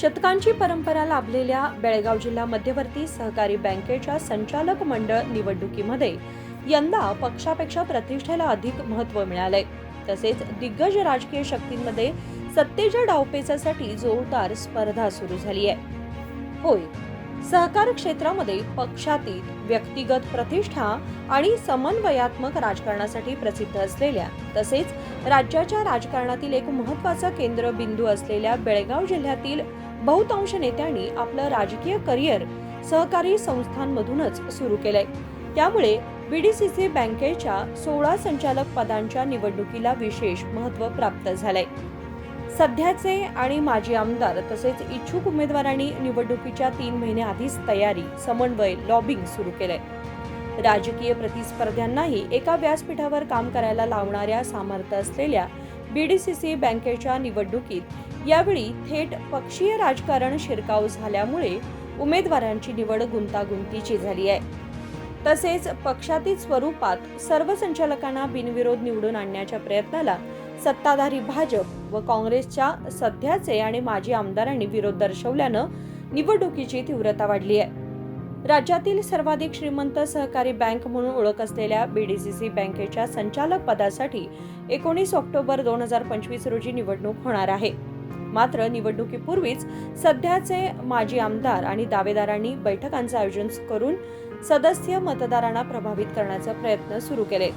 शतकांची परंपरा लाभलेल्या बेळगाव जिल्हा मध्यवर्ती सहकारी बँकेच्या संचालक मंडळ निवडणुकीमध्ये यंदा पक्षापेक्षा प्रतिष्ठेला अधिक महत्त्व मिळालंय. तसेच दिग्गज राजकीय शक्तींमध्ये सत्तेच्या डावपेचासाठी जोरदार स्पर्धा सुरू झाली आहे. होय सहकार क्षेत्रामध्ये पक्षातीत व्यक्तिगत प्रतिष्ठा आणि समन्वयात्मक राजकारणासाठी प्रसिद्ध असलेल्या तसेच राज्याच्या राजकारणातील एक महत्त्वाचा केंद्रबिंदू असलेल्या बेळगाव जिल्ह्यातील बहुतांश नेत्यांनी आपलं राजकीय करिअर सहकारी संस्थांमधूनच सुरू केलंय. त्यामुळे बीडीसीसी बँकेच्या सोळा संचालक पदांच्या निवडणुकीला विशेष महत्त्व प्राप्त झालंय. सध्याचे आणि माजी आमदार तसेच इच्छुक उमेदवारांनी निवडणुकीच्या तीन महिने आधीच तयारी समन्वय लॉबिंग सुरू केलंय. राजकीय प्रतिस्पर्ध्यांनाही एका व्यासपीठावर काम करायला लावणाऱ्या सामर्थ्य असलेल्या बीडीसीसी बँकेच्या निवडणुकीत यावेळी थेट पक्षीय राजकारण शिरकाव झाल्यामुळे उमेदवारांची निवड गुंतागुंतीची झाली आहे. तसेच पक्षातील स्वरूपात सर्व संचालकांना बिनविरोध निवडून आणण्याच्या प्रयत्नाला सत्ताधारी भाजप व काँग्रेसच्या सध्याचे आणि माजी आमदारांनी विरोध दर्शवल्यानं निवडणुकीची तीव्रता वाढली आहे. राज्यातील सर्वाधिक श्रीमंत सहकारी बँक म्हणून ओळख असलेल्या बीडीसीसी बँकेच्या संचालक पदासाठी एकोणीस ऑक्टोबर दोन हजार पंचवीस रोजी निवडणूक होणार आहे. मात्र निवडणुकीपूर्वीच सध्याचे माजी आमदार आणि दावेदारांनी बैठकांचं आयोजन करून सदस्य मतदारांना प्रभावित करण्याचा प्रयत्न सुरू केले.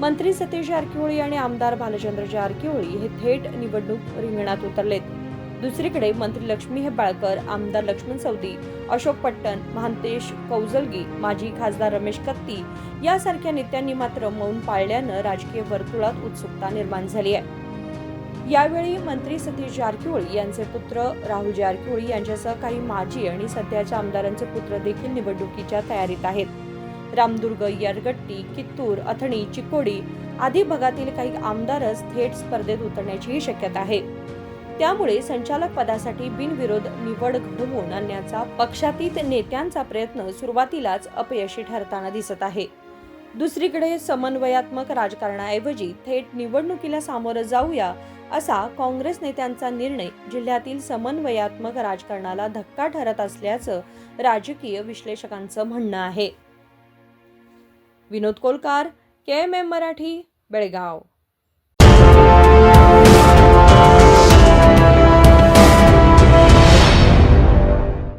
मंत्री सतीश जारकिहोळी आणि आमदार भालचंद्र जारकिहोळी हे थेट निवडणूक रिंगणात उतरलेत. दुसरीकडे मंत्री लक्ष्मी हेबाळकर आमदार लक्ष्मण सौदी अशोक पट्टण महांतेश कौजलगी माजी खासदार रमेश कत्ती यासारख्या नेत्यांनी मात्र मौन पाळल्यानं राजकीय वर्तुळात उत्सुकता निर्माण झाली आहे. यावेळी मंत्री सतीश जारकिहोळी यांचे पुत्र राहुल जारकिहोळी यांच्यासह काही माजी आणि सध्याच्या आमदारांचे पुत्र देखील निवडणुकीच्या तयारीत आहेत. रामदुर्ग यरगट्टी कित्तूर अथणी चिकोडी आदी भागातील काही आमदारच थेट स्पर्धेत उतरण्याचीही शक्यता आहे. त्यामुळे संचालक पदासाठी बिनविरोध निवड घडवून आणण्याचा पक्षातीत नेत्यांचा प्रयत्न सुरुवातीलाच अपयशी ठरताना दिसत आहे. दुसरीकडे समन्वयात्मक राजकारणाऐवजी थेट निवडणुकीला सामोरं जाऊया असा काँग्रेस नेत्यांचा निर्णय जिल्ह्यातील समन्वयात्मक राजकारणाला धक्का ठरत असल्याचं राजकीय विश्लेषकांचं म्हणणं आहे. Vinod Kolkar K M M Marathi Belgaum.